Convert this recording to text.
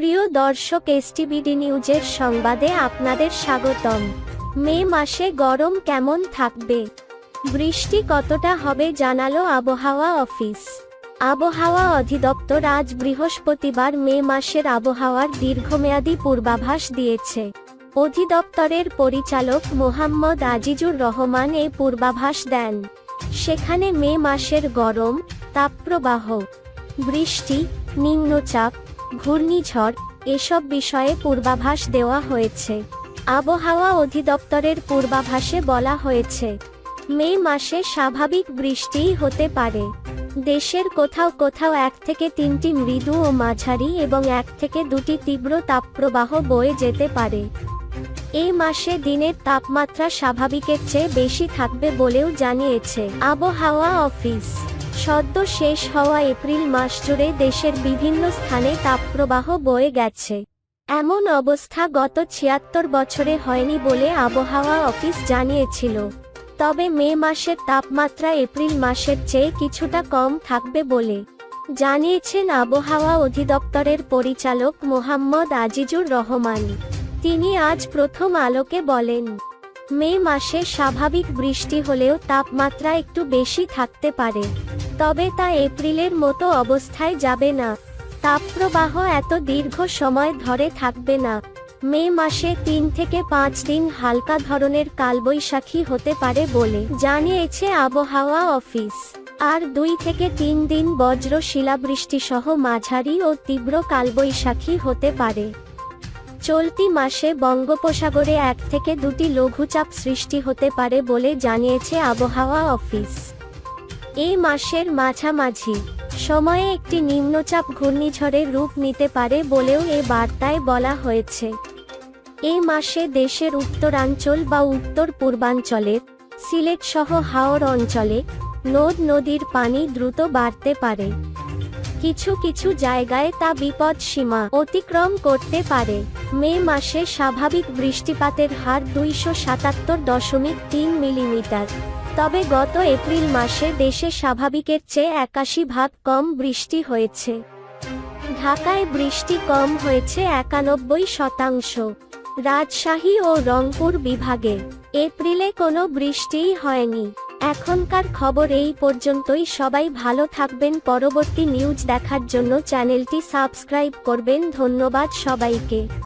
সুপ্রিয় দর্শক এসটিবিডি নিউজের সংবাদে আপনাদের স্বাগতম। মে মাসে গরম কেমন থাকবে? বৃষ্টি কতটা হবে জানালো আবহাওয়া অফিস। আবহাওয়া অধিদপ্তর আজ বৃহস্পতিবার মে মাসের আবহাওয়ার দীর্ঘমেয়াদী পূর্বাভাস দিয়েছে। অধিদপ্তরের পরিচালক মোহাম্মদ আজিজুর রহমান এ পূর্বাভাস দেন। সেখানে মে মাসের গরম, তাপপ্রবাহ, বৃষ্টি, নিম্নচাপ ঘূর্ণিঝড়, এসব বিষয়ে পূর্বাভাস দেওয়া হয়েছে। আবহাওয়া অধিদপ্তরের পূর্বাভাসে বলা হয়েছে, মে মাসে স্বাভাবিক বৃষ্টিই হতে পারে। দেশের কোথাও কোথাও এক থেকে তিনটি মৃদু ও মাঝারি এবং এক থেকে দুটি তীব্র তাপপ্রবাহ বয়ে যেতে পারে। এই মাসে দিনের তাপমাত্রা স্বাভাবিকের চেয়ে বেশি থাকবে বলেও জানিয়েছে আবহাওয়া অফিস। সদ্য শেষ হওয়া এপ্রিল মাস জুড়ে দেশের বিভিন্ন স্থানে তাপপ্রবাহ বয়ে গেছে। এমন অবস্থা গত ছিয়াত্তর বছরে হয়নি বলে আবহাওয়া অফিস জানিয়েছিল। তবে মে মাসের তাপমাত্রা এপ্রিল মাসের চেয়ে কিছুটা কম থাকবে বলে জানিয়েছেন আবহাওয়া অধিদপ্তরের পরিচালক মোহাম্মদ আজিজুর রহমান। তিনি আজ প্রথম আলোকে বলেন মে মাসে স্বাভাবিক বৃষ্টি হলেও তাপমাত্রা একটু বেশি থাকতে পারে। তবে তা এপ্রিলের মতো অবস্থায় যাবে না। তাপপ্রবাহ এত দীর্ঘ সময় ধরে থাকবে না। মে মাসে তিন থেকে পাঁচ দিন হালকা ধরনের কালবৈশাখী হতে পারে বলে জানিয়েছে আবহাওয়া অফিস। আর দুই থেকে তিন দিন বজ্র শিলাবৃষ্টি সহ মাঝারি ও তীব্র কালবৈশাখী হতে পারে। চলতি মাসে বঙ্গোপসাগরে এক থেকে দুটি লঘুচাপ সৃষ্টি হতে পারে বলে জানিয়েছে আবহাওয়া অফিস। এই মাসের মাঝামাঝি সময়ে একটি নিম্নচাপ ঘূর্ণিঝড়ের রূপ নিতে পারে বলেও এ বার্তায় বলা হয়েছে। এই মাসে দেশের উত্তরাঞ্চল বা উত্তর পূর্বাঞ্চলের সিলেট সহ হাওর অঞ্চলে নদ নদীর পানি দ্রুত বাড়তে পারে। কিছু কিছু জায়গায় তা বিপদ সীমা অতিক্রম করতে পারে। মে মাসে স্বাভাবিক বৃষ্টিপাতের হার দুইশো সাতাত্তর দশমিক তিন মিলিমিটার। তবে গত এপ্রিল মাসে দেশে স্বাভাবিকের চেয়ে একাশি ভাগ কম বৃষ্টি হয়েছে। ঢাকায় বৃষ্টি কম হয়েছে একানব্বই শতাংশ। রাজশাহী ও রংপুর বিভাগে এপ্রিলে কোনো বৃষ্টিই হয়নি। এখনকার খবর এই পর্যন্তই। সবাই ভালো থাকবেন। পরবর্তী নিউজ দেখার জন্য চ্যানেলটি সাবস্ক্রাইব করবেন। ধন্যবাদ সবাইকে।